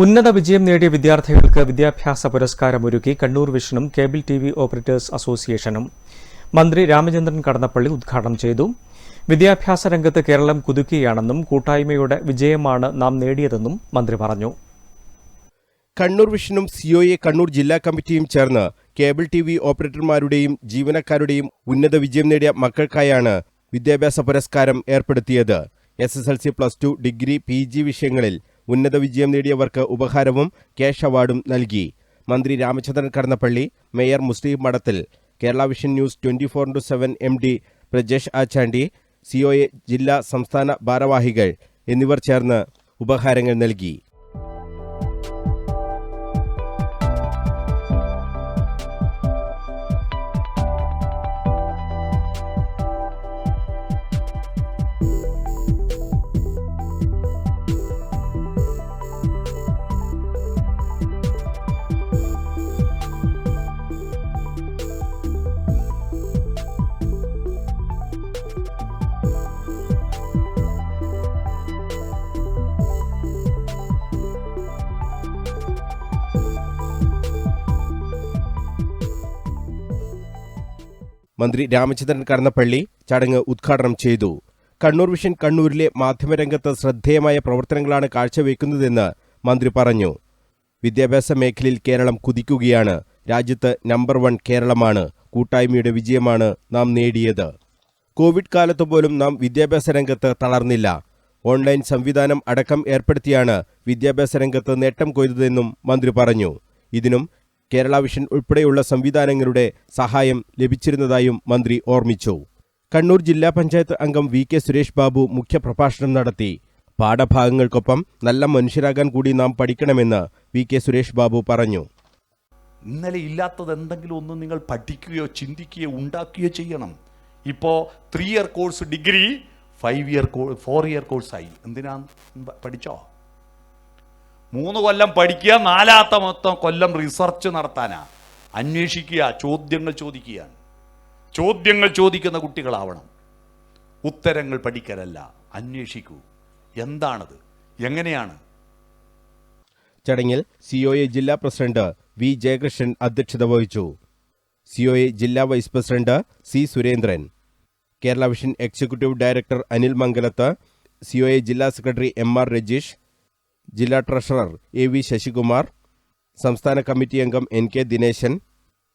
ഉന്നത വിജയം നേടിയ വിദ്യാർത്ഥികൾക്ക് വിദ്യാഭ്യാസ പുരസ്കാരം ഒരുക്കി കണ്ണൂർ വിഷനും കേബിൾ ടി വി ഓപ്പറേറ്റേഴ്സ് അസോസിയേഷനും മന്ത്രി രാമചന്ദ്രൻ കടന്നപ്പള്ളി ഉദ്ഘാടനം ചെയ്തു. വിദ്യാഭ്യാസ രംഗത്ത് കേരളം കുതുക്കുകയാണെന്നും കൂട്ടായ്മയുടെ വിജയമാണ് നാം നേടിയതെന്നും മന്ത്രി പറഞ്ഞു. കണ്ണൂർ വിഷനും സിഒഎ കണ്ണൂർ ജില്ലാ കമ്മിറ്റിയും ചേർന്ന് കേബിൾ ടി വി ഓപ്പറേറ്റർമാരുടെയും ജീവനക്കാരുടെയും ഉന്നത വിജയം നേടിയ മക്കൾക്കായാണ് വിദ്യാഭ്യാസ പുരസ്കാരം ഏർപ്പെടുത്തിയത്. S S L C plus two degree P G വിഷയങ്ങളിൽ ഉന്നത വിജയം നേടിയവർക്ക് ഉപഹാരവും ക്യാഷ് അവാർഡും നൽകി. മന്ത്രി രാമചന്ദ്രൻ കടന്നപ്പള്ളി മേയർ മുസ്ലിം മഠത്തിൽ. Kerala vision news twenty four into seven M D Prajesh Achandi C O A ജില്ലാ സംസ്ഥാന ഭാരവാഹികൾ എന്നിവർ ചേർന്ന് ഉപഹാരങ്ങൾ നൽകി. മന്ത്രി രാമചന്ദ്രൻ കടന്നപ്പള്ളി ചടങ്ങ് ഉദ്ഘാടനം ചെയ്തു. കണ്ണൂർ വിഷൻ കണ്ണൂരിലെ മാധ്യമരംഗത്ത് ശ്രദ്ധേയമായ പ്രവർത്തനങ്ങളാണ് കാഴ്ചവെക്കുന്നതെന്ന് മന്ത്രി പറഞ്ഞു. വിദ്യാഭ്യാസ മേഖലയിൽ കേരളം കുതിക്കുകയാണ്. രാജ്യത്ത് നമ്പർ വൺ കേരളമാണ്. കൂട്ടായ്മയുടെ വിജയമാണ് നാം നേടിയത്. കോവിഡ് കാലത്ത് പോലും നാം വിദ്യാഭ്യാസ രംഗത്ത് തളർന്നില്ല. ഓൺലൈൻ സംവിധാനം അടക്കം ഏർപ്പെടുത്തിയാണ് വിദ്യാഭ്യാസ രംഗത്ത് നേട്ടം കൊയ്തതെന്നും മന്ത്രി പറഞ്ഞു. ഇതിനും കേരള വിഷൻ ഉൾപ്പെടെയുള്ള സംവിധാനങ്ങളുടെ സഹായം ലഭിച്ചിരുന്നതായും മന്ത്രി ഓർമ്മിച്ചു. കണ്ണൂർ ജില്ലാ പഞ്ചായത്ത് അംഗം വി കെ സുരേഷ് ബാബു മുഖ്യപ്രഭാഷണം നടത്തി. പാഠഭാഗങ്ങൾക്കൊപ്പം നല്ല മനുഷ്യരാകാൻ കൂടി നാം പഠിക്കണമെന്ന് വി കെ സുരേഷ് ബാബു പറഞ്ഞു. ഇന്നലെ ഇല്ലാത്തത് എന്തെങ്കിലും ഒന്ന് നിങ്ങൾ പഠിക്കുകയോ ചിന്തിക്കുകയോ ഉണ്ടാക്കുകയോ ചെയ്യണം. ഇപ്പോൾ three year course degree five year കോ ഫോർ ഇയർ കോഴ്സായി എന്തിനാ? പഠിച്ചോ? മൂന്ന് കൊല്ലം പഠിക്കുക നാലാമത്തെ മൊത്തം കൊല്ലം റിസർച്ച് നടത്താനാ. അന്വേഷിക്കുക ചോദ്യങ്ങൾ ചോദിക്കുകയാണ് ചോദ്യങ്ങൾ ചോദിക്കുന്ന കുട്ടികളാവണം. ഉത്തരങ്ങൾ പഠിക്കലല്ല അന്വേഷിക്കൂ. എന്താണത്? എങ്ങനെയാണ്? ചടങ്ങിൽ സിഒഎ ജില്ലാ പ്രസിഡന്റ് വി ജയകൃഷ്ണൻ അധ്യക്ഷത വഹിച്ചു. സിഒഎ ജില്ലാ vice president C Surendran. Kerala vision executive director Anil Mangalath C O A ജില്ലാ സെക്രട്ടറി എം ആർ രജീഷ് ജില്ലാ ട്രഷറർ എ വി ശശികുമാർ സംസ്ഥാന കമ്മിറ്റി അംഗം എൻ കെ ദിനേശൻ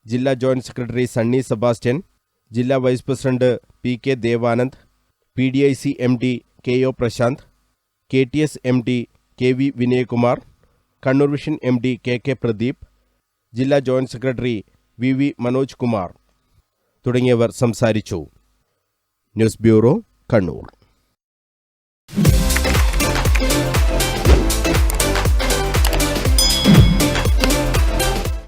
ജില്ലാ ജോയിന്റ് സെക്രട്ടറി സണ്ണി സെബാസ്റ്റ്യൻ ജില്ലാ vice president P K Devanand P D I C M D K O Prashanth K T S M D K V Vinayakumar Kannur vision M D K K Pradeep ജില്ലാ joint secretary V V Manoj Kumar. തുടങ്ങിയവർ സംസാരിച്ചു. News bureau Kannur.